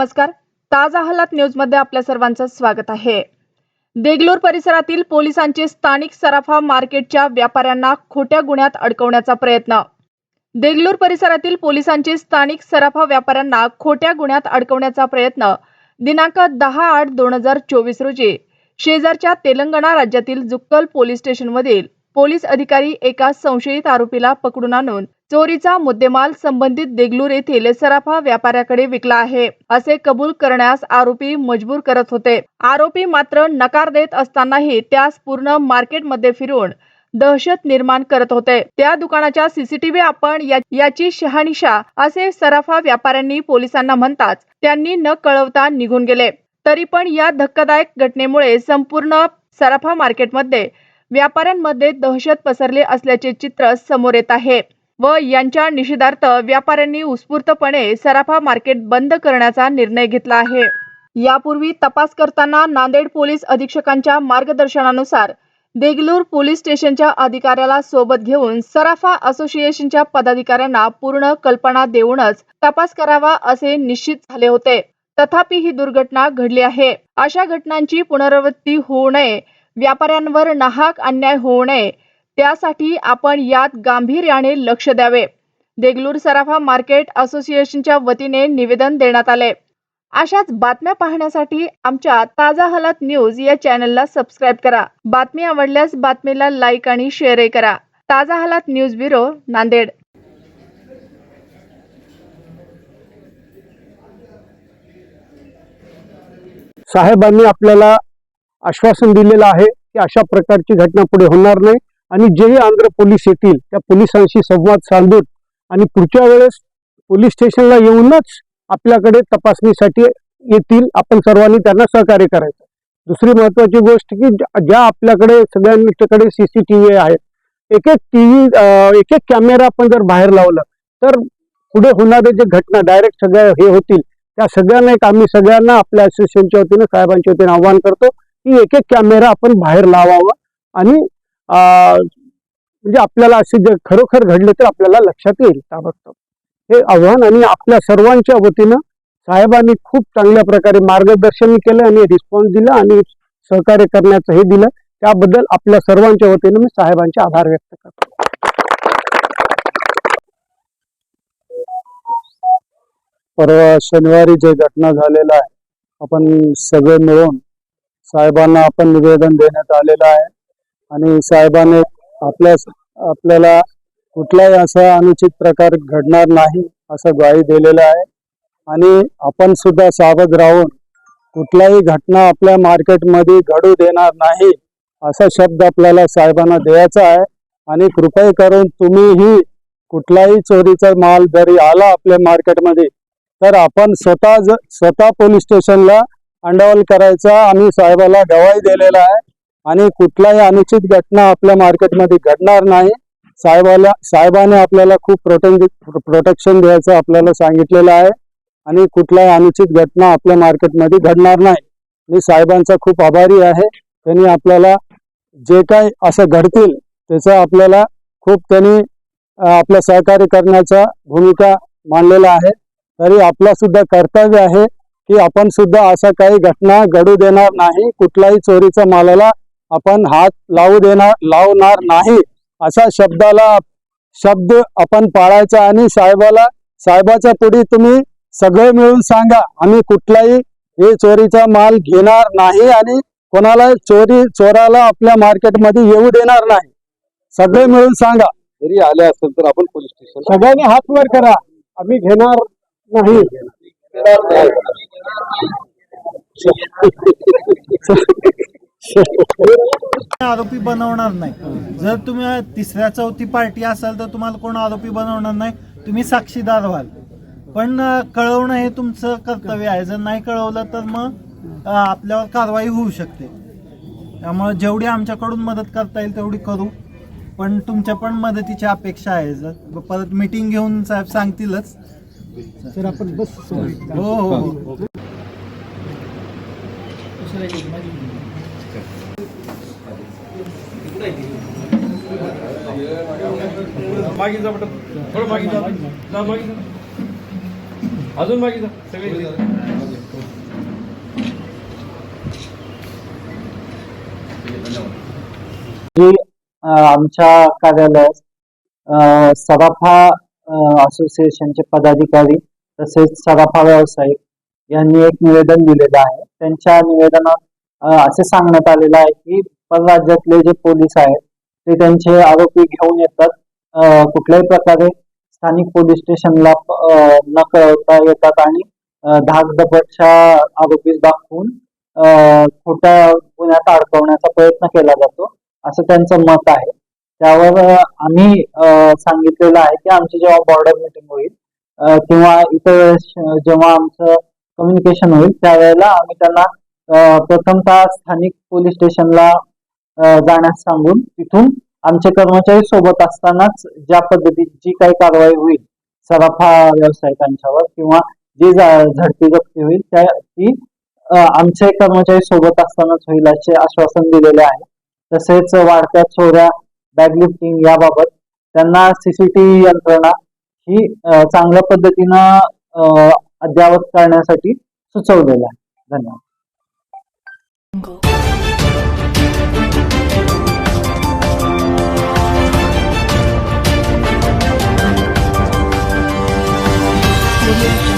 नमस्कार. ताजा हालात न्यूजमध्ये आपल्या सर्वांचं स्वागत आहे. देगलूर परिसरातील पोलिसांचे स्थानिक सराफा मार्केटच्या व्यापाऱ्यांना खोट्या गुन्ह्यात अडकवण्याचा प्रयत्न. देगलूर परिसरातील पोलिसांचे स्थानिक सराफा व्यापाऱ्यांना खोट्या गुन्ह्यात अडकवण्याचा प्रयत्न दिनांक दहा आठ दोन हजार चोवीस रोजी शेजारच्या तेलंगणा राज्यातील जुक्कल पोलीस स्टेशनमधील पोलीस अधिकारी एका संशयित आरोपीला पकडून आणून चोरीचा मुद्देमाल संबंधित देगलूर येथील सराफा व्यापाऱ्याकडे विकला आहे. असे कबूल करण्यास आरोपी मजबूर करत होते. आरोपी मात्र नकार देत असतानाही त्यास पूर्ण मार्केटमध्ये फिरून दहशत निर्माण करत होते. त्या दुकानाच्या सीसीटीव्ही आपण या- याची शहानिशा असे सराफा व्यापाऱ्यांनी पोलिसांना म्हणताच त्यांनी न कळवता निघून गेले. तरी पण या धक्कादायक घटनेमुळे संपूर्ण सराफा मार्केटमध्ये व्यापाऱ्यांमध्ये दहशत पसरली असल्याचे चित्र समोर येत आहे. व यांच्या निषेधार्थ व्यापाऱ्यांनी उत्स्फूर्तपणे सराफा मार्केट बंद करण्याचा निर्णय घेतला आहे. यापूर्वी तपास करताना नांदेड पोलीस अधीक्षकांच्या मार्गदर्शनानुसार देगलूर पोलीस स्टेशनच्या अधिकाऱ्याला सोबत घेऊन सराफा असोसिएशनच्या पदाधिकाऱ्यांना पूर्ण कल्पना देऊनच तपास करावा असे निश्चित झाले होते. तथापि ही दुर्घटना घडली आहे. अशा घटनांची पुनरावृत्ती होऊ नये. व्यापाऱ्यांवर नाहक अन्याय होऊ नये. त्यासाठी आपण यात गांभीर्याने लक्ष द्यावे. देगलूर सराफा मार्केट असोसिएशनच्या वतीने निवेदन देण्यात आले. अशाच बातम्या पाहण्यासाठी आमच्या ताजा हालात न्यूज या चॅनलला सबस्क्राईब करा. बातमी आवडल्यास बातमीला लाईक आणि शेअरही करा. ताजा हालात न्यूज ब्युरो नांदेड. साहेबांनी आपल्याला आश्वासन दिलेलं आहे की अशा प्रकारची घटना पुढे होणार नाही. आणि जेही आंध्र पोलीस येतील त्या पोलिसांशी संवाद साधून आणि पुढच्या वेळेस पोलीस स्टेशनला येऊनच आपल्याकडे तपासणीसाठी येतील आपण सर्वांनी त्यांना सहकार्य करायचं. दुसरी महत्वाची गोष्ट की ज्या ज्या आपल्याकडे सगळ्यांकडे सीसीटीव्ही आहेत एक एक टीव्ही एक एक कॅमेरा आपण जर बाहेर लावला तर पुढे होणारे जे घटना डायरेक्ट सगळ्या हे होतील त्या सगळ्यांना एक आम्ही सगळ्यांना आपल्या असोसिएशनच्या वतीनं साहेबांच्या वतीनं आवाहन करतो की एक एक कॅमेरा आपण बाहेर लावावा आणि म्हणजे आपल्याला असे जे खरोखर घडले तर आपल्याला लक्षात येईल ताबडतोब हे आव्हान आणि आपल्या सर्वांच्या वतीनं साहेबांनी खूप चांगल्या प्रकारे मार्गदर्शन केलं आणि रिस्पॉन्स दिला आणि सहकार्य करण्याचं हे दिलं. त्याबद्दल आपल्या सर्वांच्या वतीनं मी साहेबांचे आभार व्यक्त करतो. परवा शनिवारी जे घटना झालेला आहे आपण सगळे मिळून साहेबांना आपण निवेदन देण्यात आलेलं आहे. आणि साहेबांनी आपल्या आपल्याला कुठलाही असा अनुचित प्रकार घडणार नाही असं ग्वाही दिलेलं आहे. आणि आपण सुद्धा सावध राहून कुठलाही घटना आपल्या मार्केटमध्ये घडू देणार नाही असा शब्द आपल्याला साहेबांना द्यायचा आहे. आणि कृपया करून तुम्हीही कुठलाही चोरीचा माल जरी आला आपल्या मार्केटमध्ये तर आपण स्वतः स्वतः पोलीस स्टेशनला अंडावल करायचा आम्ही साहेबाला गवाही दिलेला आहे. आणि कुठलाही अनुचित घटना आपल्या मार्केटमध्ये घडणार नाही. साहेबाला साहेबाने आपल्याला खूप प्रोटेक्ट प्रोटेक्शन द्यायचं आपल्याला सांगितलेलं आहे. आणि कुठलाही अनुचित घटना आपल्या मार्केटमध्ये घडणार नाही. मी साहेबांचा खूप आभारी आहे. त्यांनी आपल्याला जे काय असं घडतील त्याचं आपल्याला खूप त्यांनी अं, आपलं सहकार्य करण्याचा भूमिका मांडलेला आहे. तरी आपला सुद्धा कर्तव्य आहे की आपण सुद्धा अशा काही घटना घडू देणार नाही. कुठलाही चोरीचा मालाला आपण हात लावू देणार लावणार नाही. अशा शब्दाला शब्द आपण पाळायचा आणि साहेबाला साहेबाच्या पुढे तुम्ही सगळे मिळून सांगा आम्ही कुठलाही हे चोरीचा माल घेणार नाही आणि कोणाला चोरी चोराला आपल्या मार्केटमध्ये येऊ देणार नाही. सगळे मिळून सांगा. जरी आले असेल तर आपण पोलीस स्टेशन सगळ्यांनी हात वर करा. आम्ही घेणार नाही. आरोपी बनवणार नाही. जर तुम्ही तिसऱ्या चौथी पार्टी असाल तर तुम्हाला कोण आरोपी बनवणार नाही. तुम्ही साक्षीदार व्हाल. पण कळवणं हे तुमचं कर्तव्य आहे. जर नाही कळवलं तर मग आपल्यावर कारवाई होऊ शकते. त्यामुळे जेवढी आमच्याकडून मदत करता येईल तेवढी करू. पण तुमच्या पण मदतीची अपेक्षा आहे. जर परत मिटिंग घेऊन साहेब सांगतीलच. तर आपण बस. हो हो हो. जा थोडं जा. जा जा. अजून जा. सगळे आमच्या कार्यालयात सराफा असोसिएशनचे पदाधिकारी तसेच सराफा व्यावसायिक यांनी एक निवेदन दिलेलं आहे. त्यांच्या निवेदनात असे सांगण्यात आलेलं आहे की पण राज्यातले जे पोलीस आहेत ते त्यांचे आरोपी घेऊन येतात. कुठल्याही प्रकारे स्थानिक पोलीस स्टेशनला न कळवता येतात आणि धाक धाकदपटच्या आरोपीस दाखवून खोट्या गुन्ह्यात अडकवण्याचा प्रयत्न केला जातो. असं त्यांचं मत आहे. त्यावर आम्ही सांगितलेलं आहे की आमची जेव्हा बॉर्डर मिटिंग होईल किंवा इतर वेळेस जेव्हा आमचं कम्युनिकेशन होईल त्यावेळेला आम्ही त्यांना प्रथमतः स्थानिक पोलीस स्टेशनला जाण्यास सांगून तिथून आमचे कर्मचारी सोबत असतानाच ज्या पद्धतीत जी काही कारवाई होईल सराफा व्यावसायिकांच्यावर किंवा जी जा- झडती जप्ती होईल त्या ती आमचे कर्मचारी सोबत असतानाच होईल असे आश्वासन दिलेले आहे. तसेच वाढत्या चोऱ्या बॅगलिफ्टिंग याबाबत त्यांना सीसीटीव्ही यंत्रणा ही चांगल्या पद्धतीनं अद्यावत करण्यासाठी सुचवलेलं आहे. धन्यवाद. Yeah.